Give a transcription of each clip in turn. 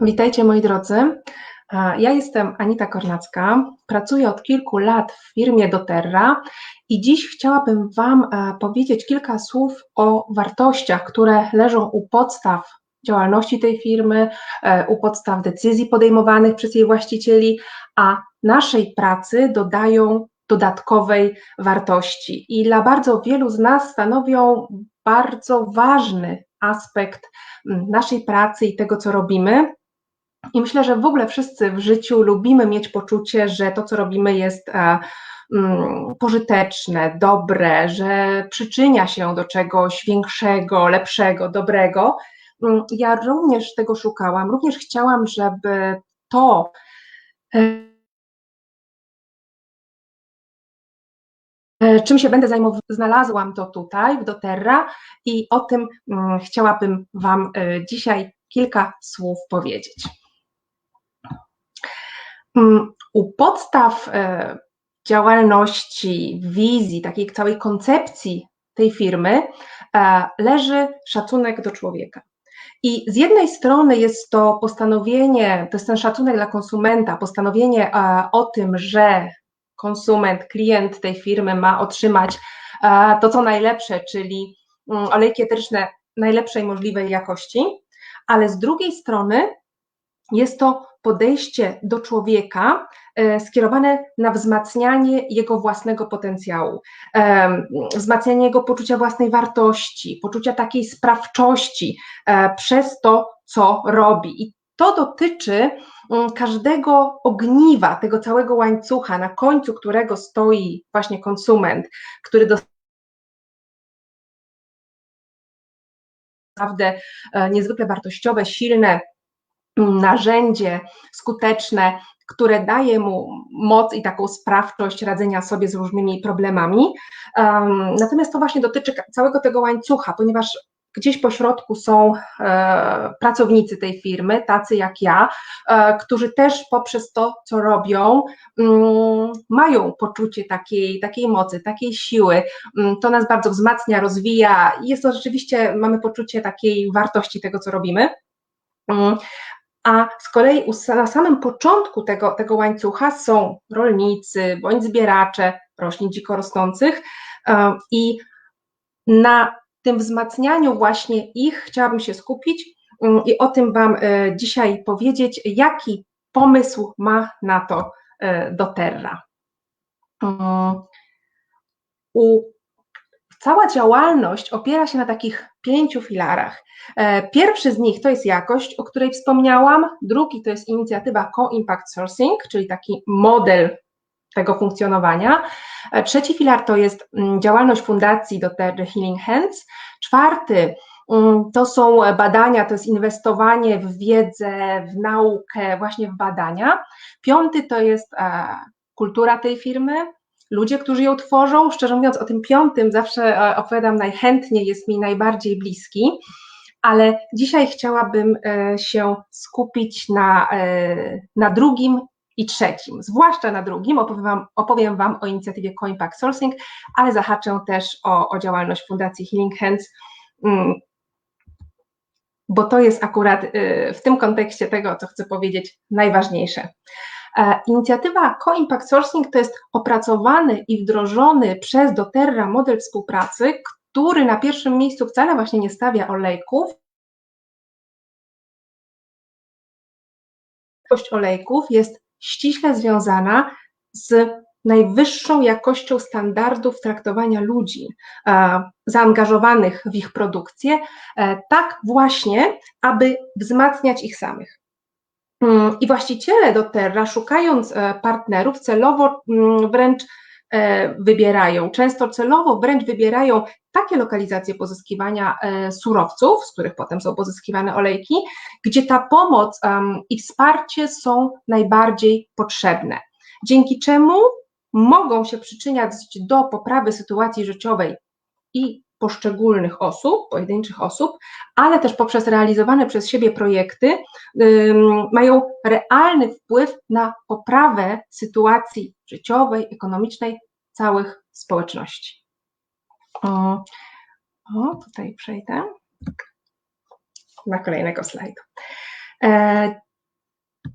Witajcie moi drodzy. Ja jestem Anita Kornacka, pracuję od kilku lat w firmie doTERRA i dziś chciałabym Wam powiedzieć kilka słów o wartościach, które leżą u podstaw działalności tej firmy, e, u podstaw decyzji podejmowanych przez jej właścicieli, a naszej pracy dodają dodatkowej wartości. I dla bardzo wielu z nas stanowią bardzo ważny aspekt naszej pracy i tego, co robimy. I myślę, że w ogóle wszyscy w życiu lubimy mieć poczucie, że to, co robimy, jest e, mm, pożyteczne, dobre, że przyczynia się do czegoś większego, lepszego, dobrego. Mm, ja również tego szukałam, również chciałam, żeby to, e, E, czym się będę zajmować, znalazłam to tutaj w doTERRA i o tym mm, chciałabym Wam dzisiaj kilka słów powiedzieć. Mm, u podstaw e, działalności, wizji, takiej całej koncepcji tej firmy leży szacunek do człowieka. I z jednej strony jest to postanowienie, to jest ten szacunek dla konsumenta, postanowienie o tym, że konsument, klient tej firmy ma otrzymać e, to, co najlepsze, czyli mm, olejki eteryczne najlepszej możliwej jakości, ale z drugiej strony jest to podejście do człowieka e, skierowane na wzmacnianie jego własnego potencjału, e, wzmacnianie jego poczucia własnej wartości, poczucia takiej sprawczości przez to, co robi. I to dotyczy mm, każdego ogniwa, tego całego łańcucha, na końcu którego stoi właśnie konsument, który naprawdę e, niezwykle wartościowe, silne narzędzie, skuteczne, które daje mu moc i taką sprawczość radzenia sobie z różnymi problemami. Natomiast to właśnie dotyczy całego tego łańcucha, ponieważ gdzieś po środku są e, pracownicy tej firmy, tacy jak ja, e, którzy też poprzez to, co robią, mm, mają poczucie takiej, takiej mocy, takiej siły. Mm, to nas bardzo wzmacnia, rozwija i jest to rzeczywiście, mamy poczucie takiej wartości tego, co robimy. Mm, a z kolei na samym początku tego, tego łańcucha są rolnicy bądź zbieracze roślin dziko rosnących e, i na tym wzmacnianiu właśnie ich chciałabym się skupić mm, i o tym Wam e, dzisiaj powiedzieć, jaki pomysł ma na to e, doTERRA. Mm, cała działalność opiera się na takich pięciu filarach. E, pierwszy z nich to jest jakość, o której wspomniałam, drugi to jest inicjatywa Co-Impact Sourcing, czyli taki model tego funkcjonowania. E, trzeci filar to jest mm, działalność fundacji do The Healing Hands. Czwarty mm, to są badania, to jest inwestowanie w wiedzę, w naukę, właśnie w badania. Piąty to jest e, kultura tej firmy, ludzie, którzy ją tworzą. Szczerze mówiąc, o tym piątym zawsze e, opowiadam najchętniej, jest mi najbardziej bliski. Ale dzisiaj chciałabym się skupić na, na drugim i trzecim, zwłaszcza na drugim, opowiem Wam, opowiem wam o inicjatywie Coinpack Sourcing, ale zahaczę też o, o działalność Fundacji Healing Hands, mm, bo to jest akurat w tym kontekście tego, co chcę powiedzieć, najważniejsze. E, inicjatywa Co-Impact Sourcing to jest opracowany i wdrożony przez doTERRA model współpracy, który na pierwszym miejscu wcale właśnie nie stawia olejków, jakość olejków jest ściśle związana z najwyższą jakością standardów traktowania ludzi e, zaangażowanych w ich produkcję, e, tak właśnie, aby wzmacniać ich samych. Mm, I właściciele doTERRA, szukając e, partnerów, celowo mm, wręcz wybierają, często celowo wręcz wybierają takie lokalizacje pozyskiwania surowców, z których potem są pozyskiwane olejki, gdzie ta pomoc i wsparcie są najbardziej potrzebne. Dzięki czemu mogą się przyczyniać do poprawy sytuacji życiowej i poszczególnych osób, pojedynczych osób, ale też poprzez realizowane przez siebie projekty mają realny wpływ na poprawę sytuacji życiowej, ekonomicznej całych społeczności. O, tutaj przejdę na kolejnego slajdu. E,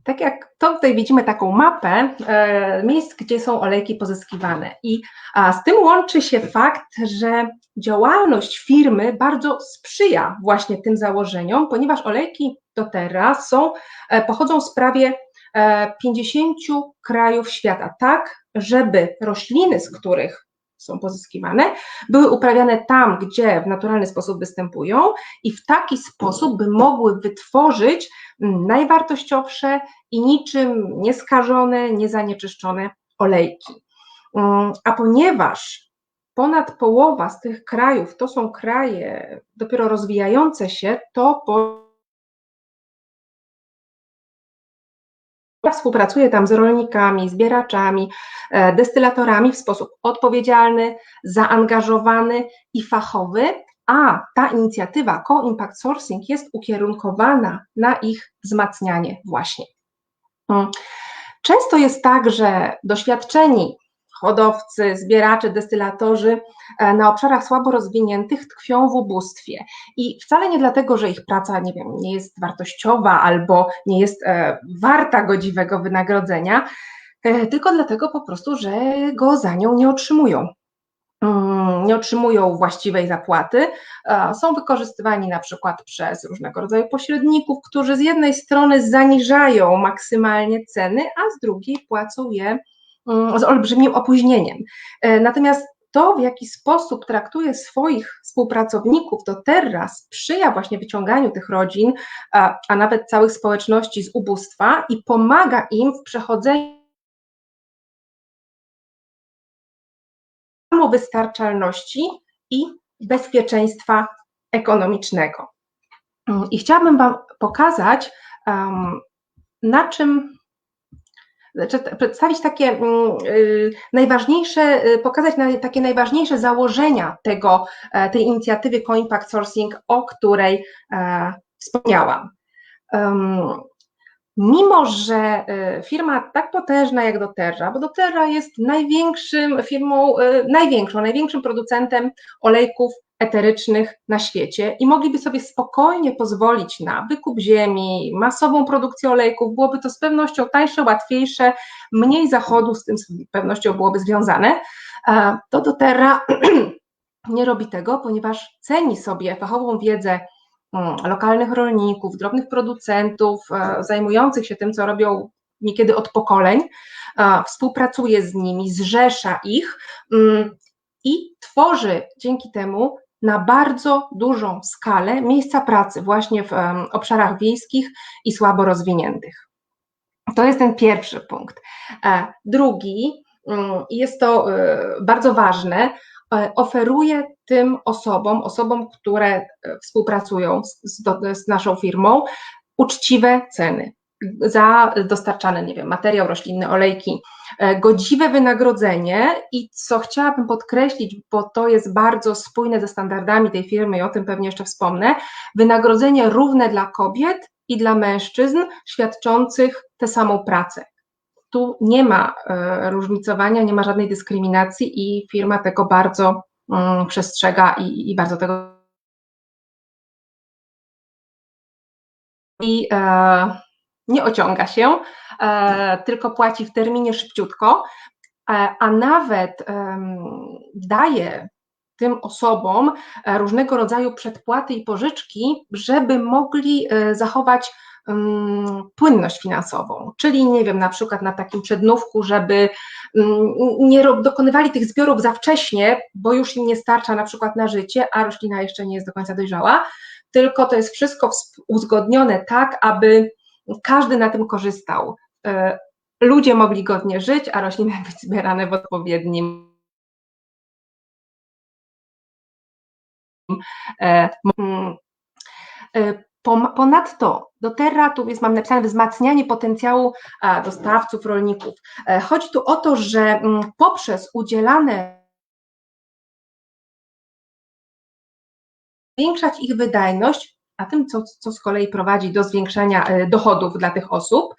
tak jak to tutaj widzimy taką mapę e, miejsc, gdzie są olejki pozyskiwane. I z tym łączy się fakt, że działalność firmy bardzo sprzyja właśnie tym założeniom, ponieważ olejki doTERRA są, e, pochodzą z prawie e, 50 krajów świata, tak żeby rośliny, z których są pozyskiwane, były uprawiane tam, gdzie w naturalny sposób występują i w taki sposób, by mogły wytworzyć mm, najwartościowsze i niczym nieskażone, niezanieczyszczone olejki. Mm, a ponieważ ponad połowa z tych krajów to są kraje dopiero rozwijające się, to po współpracuje tam z rolnikami, zbieraczami, e, destylatorami w sposób odpowiedzialny, zaangażowany i fachowy, a ta inicjatywa Co-Impact Sourcing jest ukierunkowana na ich wzmacnianie właśnie. Mm. Często jest tak, że doświadczeni hodowcy, zbieracze, destylatorzy e, na obszarach słabo rozwiniętych tkwią w ubóstwie. I wcale nie dlatego, że ich praca, nie wiem, nie jest wartościowa albo nie jest e, warta godziwego wynagrodzenia, e, tylko dlatego po prostu, że go za nią nie otrzymują. Mm, nie otrzymują właściwej zapłaty, są wykorzystywani na przykład przez różnego rodzaju pośredników, którzy z jednej strony zaniżają maksymalnie ceny, a z drugiej płacą je z olbrzymim opóźnieniem. E, natomiast to, w jaki sposób traktuje swoich współpracowników, to teraz sprzyja właśnie wyciąganiu tych rodzin, a, a nawet całych społeczności z ubóstwa i pomaga im w przechodzeniu samowystarczalności i bezpieczeństwa ekonomicznego. Mm, I chciałabym Wam pokazać, um, na czym znaczy, przedstawić takie mm, y, najważniejsze, y, pokazać takie najważniejsze założenia tego, e, tej inicjatywy Co-Impact Sourcing, o której e, wspomniałam. Mimo, że e, firma tak potężna jak doTERRA, bo doTERRA jest największym firmą, największą, największym producentem olejków eterycznych na świecie i mogliby sobie spokojnie pozwolić na wykup ziemi, masową produkcję olejków, byłoby to z pewnością tańsze, łatwiejsze, mniej zachodu z tym z pewnością byłoby związane, to doTERRA nie robi tego, ponieważ ceni sobie fachową wiedzę mm, lokalnych rolników, drobnych producentów, e, zajmujących się tym, co robią niekiedy od pokoleń, współpracuje z nimi, zrzesza ich mm, i tworzy dzięki temu na bardzo dużą skalę miejsca pracy właśnie w obszarach wiejskich i słabo rozwiniętych. To jest ten pierwszy punkt. E, drugi, mm, jest to e, bardzo ważne, e, oferuje tym osobom, osobom, które współpracują z, z naszą firmą, uczciwe ceny za dostarczany, nie wiem, materiał roślinny, olejki, godziwe wynagrodzenie i co chciałabym podkreślić, bo to jest bardzo spójne ze standardami tej firmy i o tym pewnie jeszcze wspomnę, wynagrodzenie równe dla kobiet i dla mężczyzn świadczących tę samą pracę. Tu nie ma e, różnicowania, nie ma żadnej dyskryminacji i firma tego bardzo mm, przestrzega i, i bardzo tego. I e, nie ociąga się, e, tylko płaci w terminie szybciutko, e, a nawet daje tym osobom e, różnego rodzaju przedpłaty i pożyczki, żeby mogli zachować płynność finansową, czyli nie wiem, na przykład na takim przednówku, żeby nie dokonywali tych zbiorów za wcześnie, bo już im nie starcza na przykład na życie, a roślina jeszcze nie jest do końca dojrzała, tylko to jest wszystko uzgodnione tak, aby każdy na tym korzystał. E, ludzie mogli godnie żyć, a rośliny być zbierane w odpowiednim e, e, Ponadto do Terratów jest, mam napisane, wzmacnianie potencjału dostawców, rolników. Chodzi tu o to, że poprzez udzielane zwiększać ich wydajność a tym, co, co z kolei prowadzi do zwiększania dochodów dla tych osób.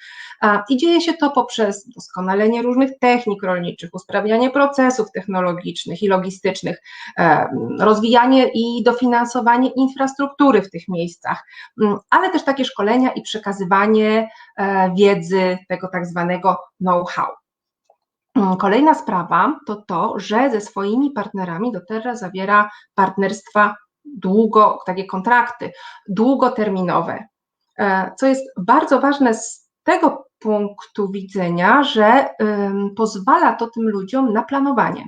I dzieje się to poprzez doskonalenie różnych technik rolniczych, usprawnianie procesów technologicznych i logistycznych, rozwijanie i dofinansowanie infrastruktury w tych miejscach, mm, ale też takie szkolenia i przekazywanie wiedzy, tego tak zwanego know-how. Mm, kolejna sprawa to to, że ze swoimi partnerami doTERRA zawiera partnerstwa długo, takie kontrakty długoterminowe, e, co jest bardzo ważne z tego punktu widzenia, że pozwala to tym ludziom na planowanie,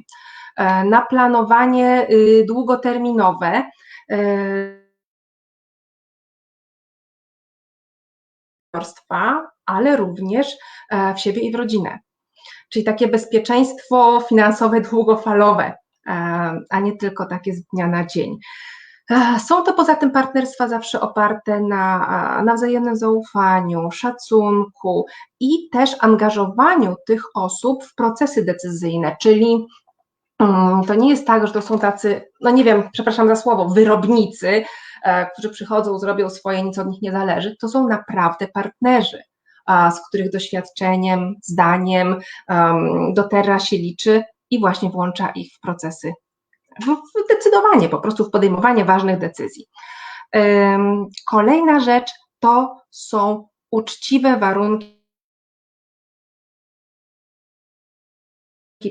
e, na planowanie y, długoterminowe. E, ale również w siebie i w rodzinę czyli takie bezpieczeństwo finansowe długofalowe, a nie tylko takie z dnia na dzień. E, są to poza tym partnerstwa zawsze oparte na, na wzajemnym zaufaniu, szacunku i też angażowaniu tych osób w procesy decyzyjne, czyli mm, to nie jest tak, że to są tacy, no nie wiem, przepraszam za słowo, wyrobnicy, e, którzy przychodzą, zrobią swoje, nic od nich nie zależy. To są naprawdę partnerzy z których doświadczeniem, zdaniem dotera się liczy i właśnie włącza ich w procesy, w decydowanie, po prostu w podejmowanie ważnych decyzji. Kolejna rzecz to są uczciwe warunki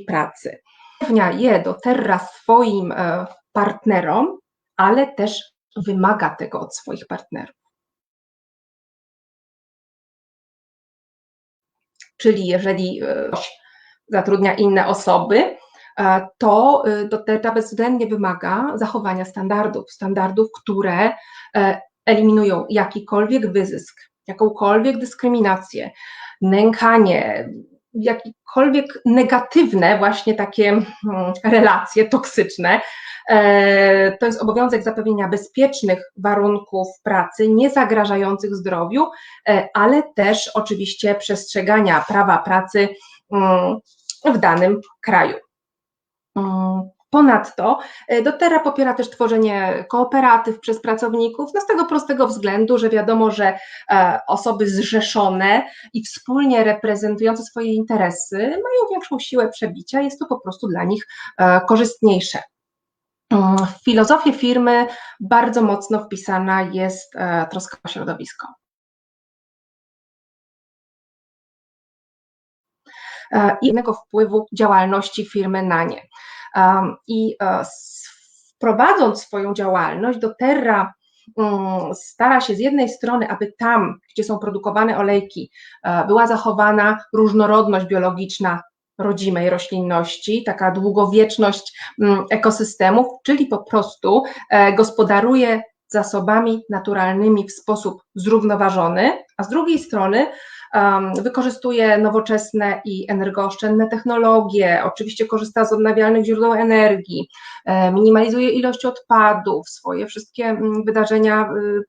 pracy. Zapewnia je doTERRA swoim e, partnerom, ale też wymaga tego od swoich partnerów. Czyli jeżeli e, ktoś zatrudnia inne osoby, to DOTERA e, bezwzględnie wymaga zachowania standardów, standardów, które eliminują jakikolwiek wyzysk, jakąkolwiek dyskryminację, nękanie, jakiekolwiek negatywne właśnie takie mm, relacje toksyczne, E, to jest obowiązek zapewnienia bezpiecznych warunków pracy, nie zagrażających zdrowiu, e, ale też oczywiście przestrzegania prawa pracy mm, w danym kraju. Mm, ponadto e, dotera popiera też tworzenie kooperatyw przez pracowników, no z tego prostego względu, że wiadomo, że osoby zrzeszone i wspólnie reprezentujące swoje interesy mają większą siłę przebicia, jest to po prostu dla nich korzystniejsze. W filozofię firmy bardzo mocno wpisana jest e, troska o środowisko. I innego wpływu działalności firmy na nie. I e, wprowadząc swoją działalność, do Terra mm, stara się z jednej strony, aby tam, gdzie są produkowane olejki, była zachowana różnorodność biologiczna rodzimej roślinności, taka długowieczność mm, ekosystemów, czyli po prostu e, gospodaruje zasobami naturalnymi w sposób zrównoważony, a z drugiej strony wykorzystuje nowoczesne i energooszczędne technologie, oczywiście korzysta z odnawialnych źródeł energii, minimalizuje ilość odpadów, swoje wszystkie mm, wydarzenia y,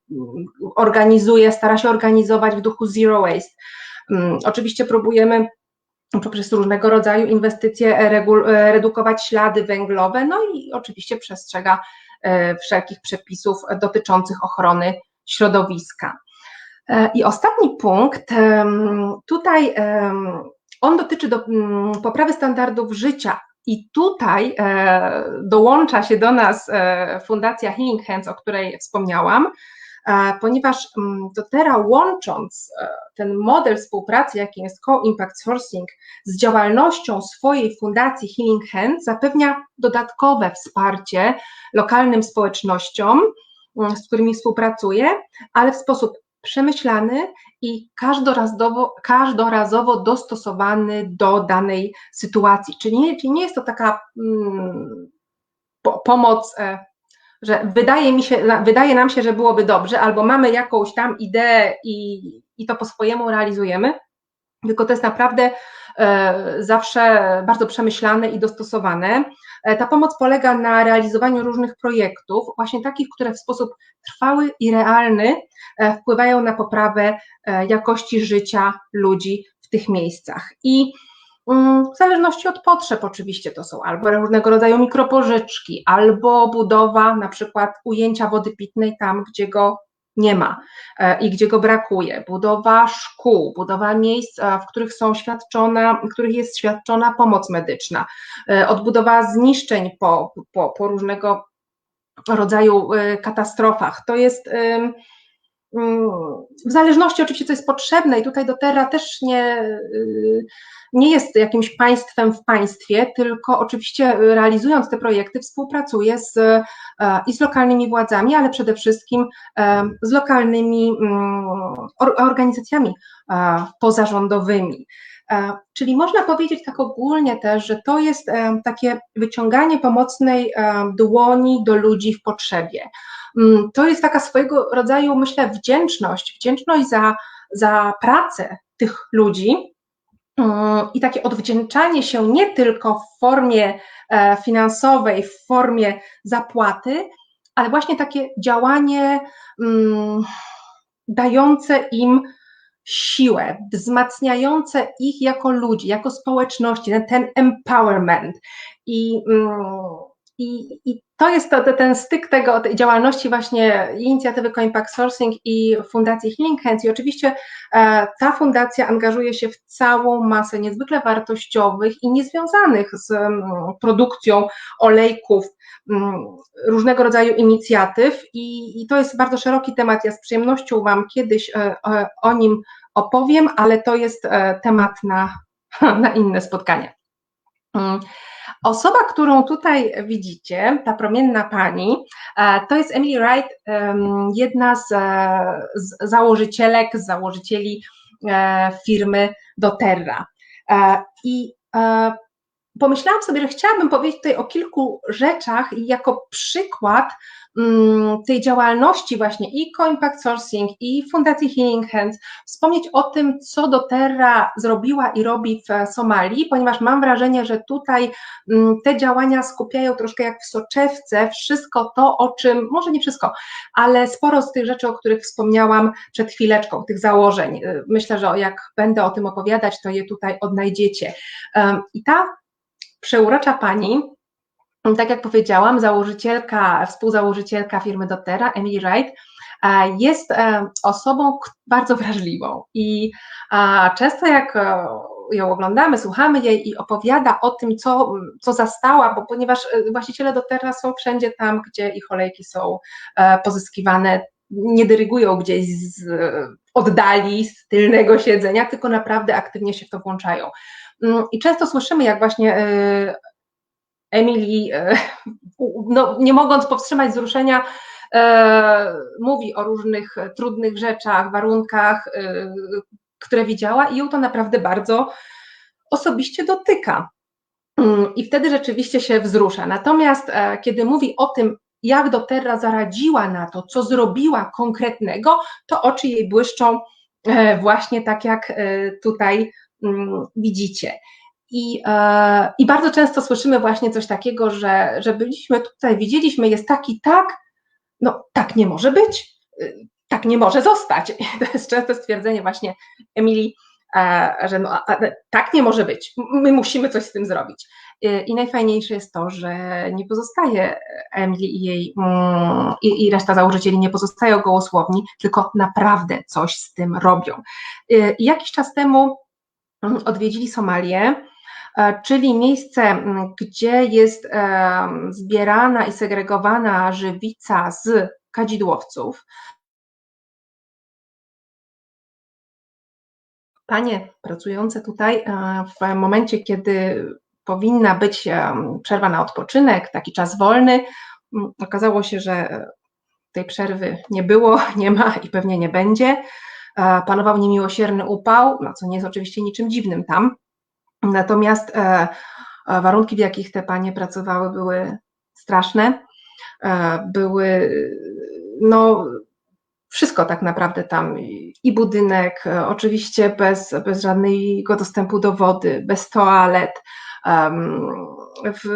organizuje, stara się organizować w duchu zero waste. Um, oczywiście próbujemy poprzez różnego rodzaju inwestycje e, redukować ślady węglowe, no i oczywiście przestrzega e, wszelkich przepisów dotyczących ochrony środowiska. E, I ostatni punkt, tutaj on dotyczy do, poprawy standardów życia. I tutaj dołącza się do nas Fundacja Healing Hands, o której wspomniałam, E, ponieważ doTERRA łącząc e, ten model współpracy, jakim jest Co-Impact Sourcing, z działalnością swojej fundacji Healing Hand, zapewnia dodatkowe wsparcie lokalnym społecznościom, z którymi współpracuje, ale w sposób przemyślany i każdorazowo, każdorazowo dostosowany do danej sytuacji. Czyli nie, czyli nie jest to taka mm, po, pomoc e, że wydaje mi się, wydaje nam się, że byłoby dobrze, albo mamy jakąś tam ideę i, i to po swojemu realizujemy, tylko to jest naprawdę zawsze bardzo przemyślane i dostosowane. E, ta pomoc polega na realizowaniu różnych projektów, właśnie takich, które w sposób trwały i realny e, wpływają na poprawę jakości życia ludzi w tych miejscach. I Mm, w zależności od potrzeb oczywiście to są albo różnego rodzaju mikropożyczki, albo budowa na przykład ujęcia wody pitnej tam, gdzie go nie ma i gdzie go brakuje, budowa szkół, budowa miejsc, w których są świadczona, w których jest świadczona pomoc medyczna, odbudowa zniszczeń po, po, po różnego rodzaju katastrofach. To jest w zależności oczywiście, co jest potrzebne, i tutaj doTERRA też nie, y, nie jest jakimś państwem w państwie, tylko oczywiście realizując te projekty współpracuje z, e, i z lokalnymi władzami, ale przede wszystkim e, z lokalnymi mm, organizacjami e, pozarządowymi. Czyli można powiedzieć tak ogólnie też, że to jest takie wyciąganie pomocnej dłoni do ludzi w potrzebie. Mm, to jest taka swojego rodzaju, myślę, wdzięczność, wdzięczność za, za pracę tych ludzi mm, i takie odwdzięczanie się nie tylko w formie e, finansowej, w formie zapłaty, ale właśnie takie działanie mm, dające im siłę, wzmacniające ich jako ludzi, jako społeczności, ten, ten empowerment. I i, I, to jest to, ten styk tego, tej działalności właśnie inicjatywy Coimpact Sourcing i Fundacji Healing Hands. I oczywiście e, ta fundacja angażuje się w całą masę niezwykle wartościowych i niezwiązanych z m, produkcją olejków m, różnego rodzaju inicjatyw. I, i, to jest bardzo szeroki temat, ja z przyjemnością Wam kiedyś e, o nim opowiem, ale to jest e, temat na, na inne spotkanie. Osoba, którą tutaj widzicie, ta promienna pani, e, to jest Emily Wright, jedna z, e, z założycielek, z założycieli e, firmy doTERRA. I pomyślałam sobie, że chciałabym powiedzieć tutaj o kilku rzeczach i jako przykład tej działalności właśnie i Co-Impact Sourcing i Fundacji Healing Hands wspomnieć o tym, co doTERRA zrobiła i robi w Somalii, ponieważ mam wrażenie, że tutaj mm, te działania skupiają troszkę jak w soczewce wszystko to, o czym, może nie wszystko, ale sporo z tych rzeczy, o których wspomniałam przed chwileczką, tych założeń. Myślę, że jak będę o tym opowiadać, to je tutaj odnajdziecie. I ta przeurocza pani tak jak powiedziałam, założycielka, współzałożycielka firmy doTERRA, Emily Wright, e, jest e, osobą bardzo wrażliwą i często jak e, ją oglądamy, słuchamy jej i opowiada o tym, co, co zastała, bo ponieważ właściciele doTERRA są wszędzie tam, gdzie ich olejki są pozyskiwane, nie dyrygują gdzieś z oddali, z tylnego siedzenia, tylko naprawdę aktywnie się w to włączają. Mm, I często słyszymy, jak właśnie Emily, e, no, nie mogąc powstrzymać wzruszenia, e, mówi o różnych trudnych rzeczach, warunkach, e, które widziała i ją to naprawdę bardzo osobiście dotyka. Mm, I wtedy rzeczywiście się wzrusza. Natomiast kiedy mówi o tym, jak doTERRA zaradziła na to, co zrobiła konkretnego, to oczy jej błyszczą właśnie tak jak tutaj mm, widzicie. I, e, I bardzo często słyszymy właśnie coś takiego, że, że byliśmy tutaj, widzieliśmy, jest taki tak, no tak nie może być, y, tak nie może zostać. To jest częste stwierdzenie właśnie Emilii, e, że no, tak nie może być, my musimy coś z tym zrobić. I najfajniejsze jest to, że nie pozostaje Emily i jej mm, i, i reszta założycieli nie pozostają gołosłowni, tylko naprawdę coś z tym robią. Y, I jakiś czas temu mm, odwiedzili Somalię czyli miejsce, gdzie jest e, zbierana i segregowana żywica z kadzidłowców. Panie pracujące tutaj e, w momencie, kiedy powinna być przerwa na odpoczynek, taki czas wolny, okazało się, że tej przerwy nie było, nie ma i pewnie nie będzie. Panował niemiłosierny upał, no co nie jest oczywiście niczym dziwnym tam. Natomiast e, e, warunki, w jakich te panie pracowały, były straszne. E, były, no, wszystko tak naprawdę tam i budynek, oczywiście bez, bez żadnego dostępu do wody, bez toalet, w,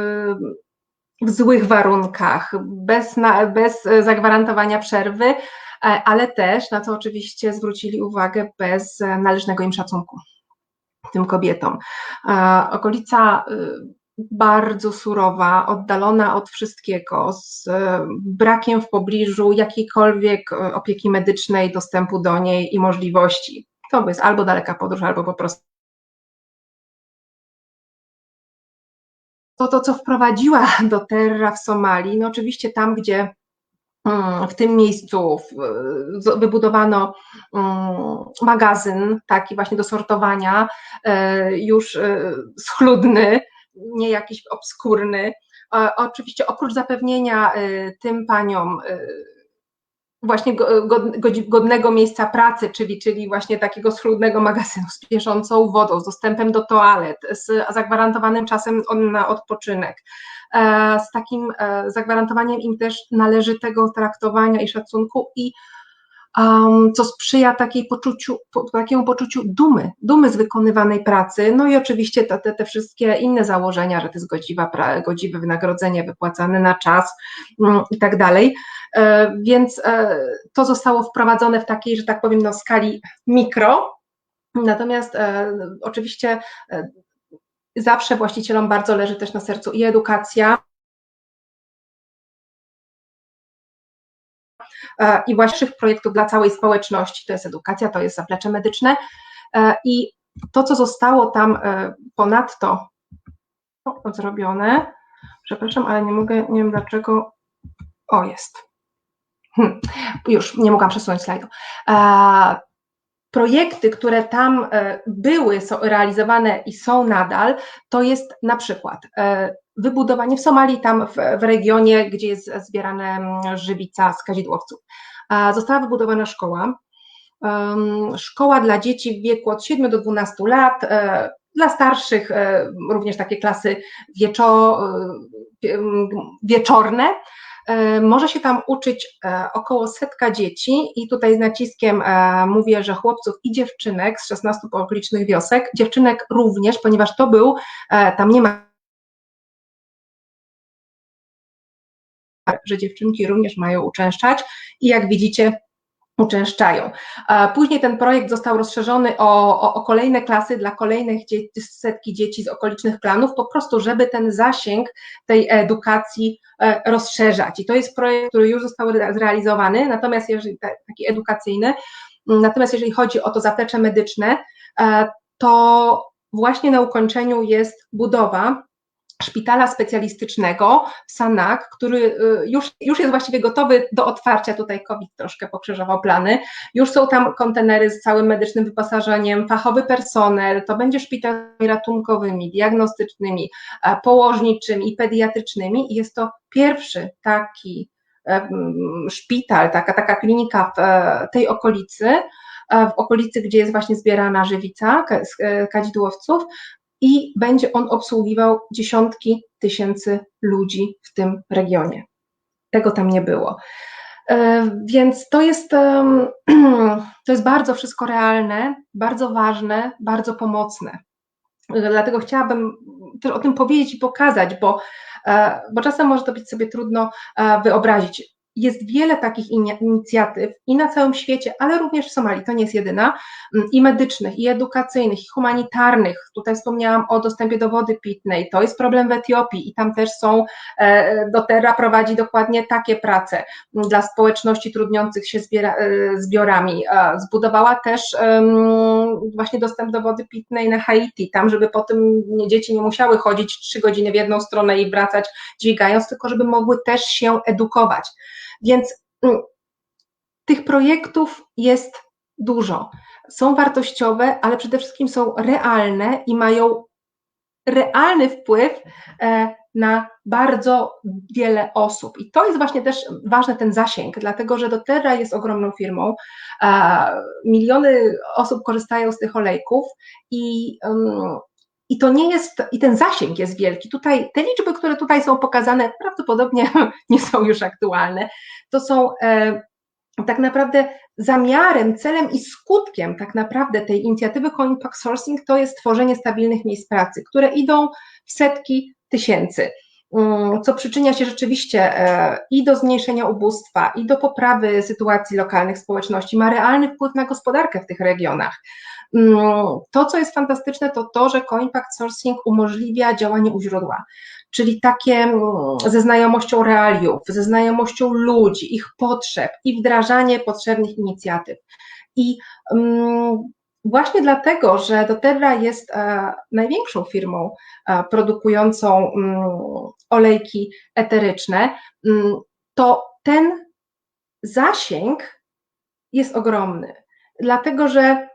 w złych warunkach, bez, bez zagwarantowania przerwy, ale też, na co oczywiście zwrócili uwagę, bez należnego im szacunku tym kobietom. Okolica y, bardzo surowa, oddalona od wszystkiego, z e, brakiem w pobliżu jakiejkolwiek e, opieki medycznej, dostępu do niej i możliwości. To jest albo daleka podróż, albo po prostu. To, to co wprowadziła do Terra w Somalii, no oczywiście tam, gdzie w tym miejscu wybudowano mm, magazyn taki właśnie do sortowania, e, już schludny, nie jakiś obskurny. Oczywiście oprócz zapewnienia tym paniom właśnie godnego miejsca pracy, czyli, czyli właśnie takiego schludnego magazynu z bieżącą wodą, z dostępem do toalet, z zagwarantowanym czasem na odpoczynek, e, z takim e, zagwarantowaniem im też należytego traktowania i szacunku i um, co sprzyja takiej poczuciu, po, takiemu poczuciu dumy, dumy z wykonywanej pracy, no i oczywiście te, te, wszystkie inne założenia, że to jest godziwa, godziwe wynagrodzenie wypłacane na czas um, i tak dalej, e, więc e, to zostało wprowadzone w takiej, że tak powiem, no, skali mikro, natomiast e, oczywiście e, zawsze właścicielom bardzo leży też na sercu i edukacja, E, i właśnie projektów dla całej społeczności. To jest edukacja, to jest zaplecze medyczne e, i to, co zostało tam e, ponadto zrobione, przepraszam, ale nie mogę, nie wiem dlaczego, o jest, hm, już nie mogłam przesunąć slajdu. Projekty, które tam były są realizowane i są nadal, to jest na przykład wybudowanie w Somalii, tam w, w regionie, gdzie jest zbierana mm, żywica z kadzidłowców. Została wybudowana szkoła, szkoła dla dzieci w wieku od 7 do 12 lat, e, dla starszych e, również takie klasy wieczo, e, wieczorne. Może się tam uczyć około setka dzieci i tutaj z naciskiem mówię, że chłopców i dziewczynek z 16 okolicznych wiosek, dziewczynek również, ponieważ to był, tam nie ma że dziewczynki również mają uczęszczać. I jak widzicie, uczęszczają. Później ten projekt został rozszerzony o, o, o kolejne klasy dla kolejnych dzieci, setki dzieci z okolicznych planów, po prostu, żeby ten zasięg tej edukacji e, rozszerzać. I to jest projekt, który już został zrealizowany, natomiast jeżeli taki edukacyjny, natomiast jeżeli chodzi o to zaplecze medyczne, e, to właśnie na ukończeniu jest budowa szpitala specjalistycznego w Sanak, który y, już, już jest właściwie gotowy do otwarcia, tutaj COVID troszkę pokrzyżował plany, już są tam kontenery z całym medycznym wyposażeniem, fachowy personel, to będzie szpital ratunkowymi, diagnostycznymi, e, położniczymi i pediatrycznymi. I jest to pierwszy taki e, szpital, taka, taka klinika w e, tej okolicy, w okolicy, gdzie jest właśnie zbierana żywica kadzidłowców, i będzie on obsługiwał dziesiątki tysięcy ludzi w tym regionie. Tego tam nie było. E, więc to jest, to jest bardzo wszystko realne, bardzo ważne, bardzo pomocne. Dlatego chciałabym też o tym powiedzieć i pokazać, bo, e, bo czasem może to być sobie trudno e, wyobrazić jest wiele takich inicjatyw i na całym świecie, ale również w Somalii, to nie jest jedyna, mm, i medycznych, i edukacyjnych, i humanitarnych. Tutaj wspomniałam o dostępie do wody pitnej, to jest problem w Etiopii i tam też są, e, doTERRA prowadzi dokładnie takie prace dla społeczności trudniących się zbiera, e, zbiorami. Zbudowała też właśnie dostęp do wody pitnej na Haiti, tam, żeby potem dzieci nie musiały chodzić trzy godziny w jedną stronę i wracać dźwigając, tylko żeby mogły też się edukować. Więc mm, tych projektów jest dużo. Są wartościowe, ale przede wszystkim są realne i mają realny wpływ e, na bardzo wiele osób. I to jest właśnie też ważny ten zasięg, dlatego że doTERRA jest ogromną firmą. Miliony osób korzystają z tych olejków i mm, i to nie jest, i ten zasięg jest wielki. Tutaj te liczby, które tutaj są pokazane, prawdopodobnie nie są już aktualne. To są e, tak naprawdę zamiarem, celem i skutkiem tak naprawdę tej inicjatywy Coinpack Sourcing to jest tworzenie stabilnych miejsc pracy, które idą w setki tysięcy mm, co przyczynia się rzeczywiście e, i do zmniejszenia ubóstwa, i do poprawy sytuacji lokalnych społeczności, ma realny wpływ na gospodarkę w tych regionach. Mm, to, co jest fantastyczne, to to, że co-impact sourcing umożliwia działanie u źródła, czyli takie mm, ze znajomością realiów, ze znajomością ludzi, ich potrzeb i wdrażanie potrzebnych inicjatyw. I Właśnie dlatego, że doTERRA jest e, największą firmą e, produkującą mm, olejki eteryczne, mm, to ten zasięg jest ogromny, dlatego że mm,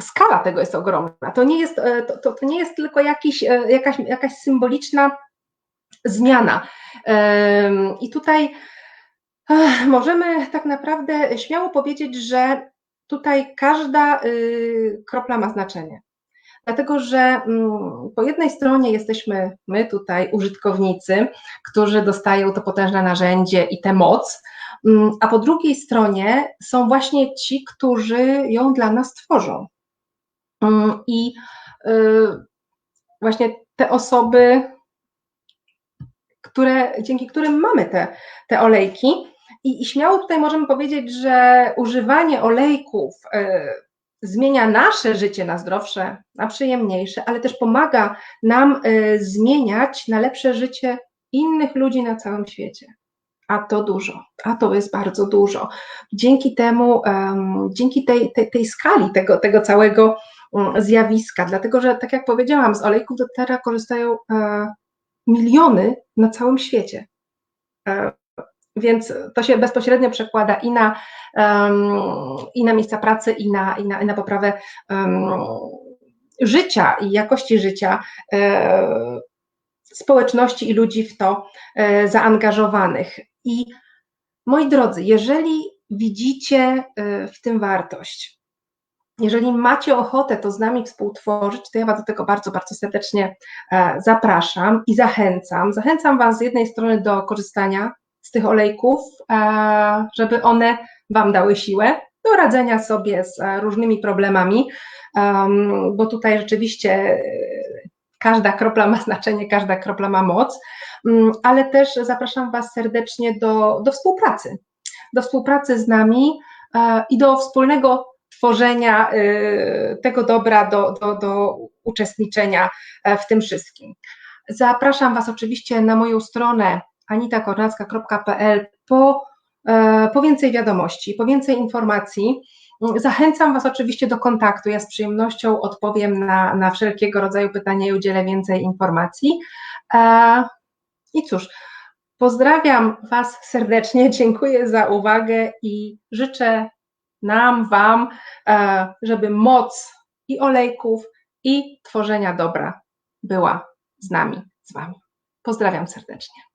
skala tego jest ogromna. To nie jest, e, to, to nie jest tylko jakiś, jakaś, jakaś symboliczna zmiana. I tutaj możemy tak naprawdę śmiało powiedzieć, że tutaj każda y, kropla ma znaczenie. Dlatego, że mm, po jednej stronie jesteśmy my tutaj, użytkownicy, którzy dostają to potężne narzędzie i tę moc, mm, a po drugiej stronie są właśnie ci, którzy ją dla nas tworzą. Mm, I y, właśnie te osoby, które, dzięki którym mamy te, te olejki, i, I śmiało tutaj możemy powiedzieć, że używanie olejków y, zmienia nasze życie na zdrowsze, na przyjemniejsze, ale też pomaga nam y, zmieniać na lepsze życie innych ludzi na całym świecie. A to dużo, a to jest bardzo dużo. Dzięki temu, um, dzięki tej, tej, tej, skali tego, tego całego um, zjawiska, dlatego że, tak jak powiedziałam, z olejków do tera korzystają e, miliony na całym świecie. E, więc to się bezpośrednio przekłada i na, i na miejsca pracy, i na, i na, i na poprawę życia i jakości życia e, społeczności i ludzi w to e, zaangażowanych. I moi drodzy, jeżeli widzicie e, w tym wartość, jeżeli macie ochotę to z nami współtworzyć, to ja Was do tego bardzo, bardzo serdecznie zapraszam i zachęcam. Zachęcam Was z jednej strony do korzystania z tych olejków, e, żeby one Wam dały siłę do radzenia sobie z e, różnymi problemami, bo tutaj rzeczywiście e, każda kropla ma znaczenie, każda kropla ma moc, mm, ale też zapraszam Was serdecznie do, do współpracy, do współpracy z nami i do wspólnego tworzenia tego dobra, do, do, do uczestniczenia w tym wszystkim. Zapraszam Was oczywiście na moją stronę anitakornacka.pl po, e, po więcej wiadomości, po więcej informacji. Zachęcam Was oczywiście do kontaktu. Ja z przyjemnością odpowiem na, na wszelkiego rodzaju pytania i udzielę więcej informacji. E, I cóż, pozdrawiam Was serdecznie, dziękuję za uwagę i życzę nam, Wam, e, żeby moc i olejków, i tworzenia dobra była z nami, z Wami. Pozdrawiam serdecznie.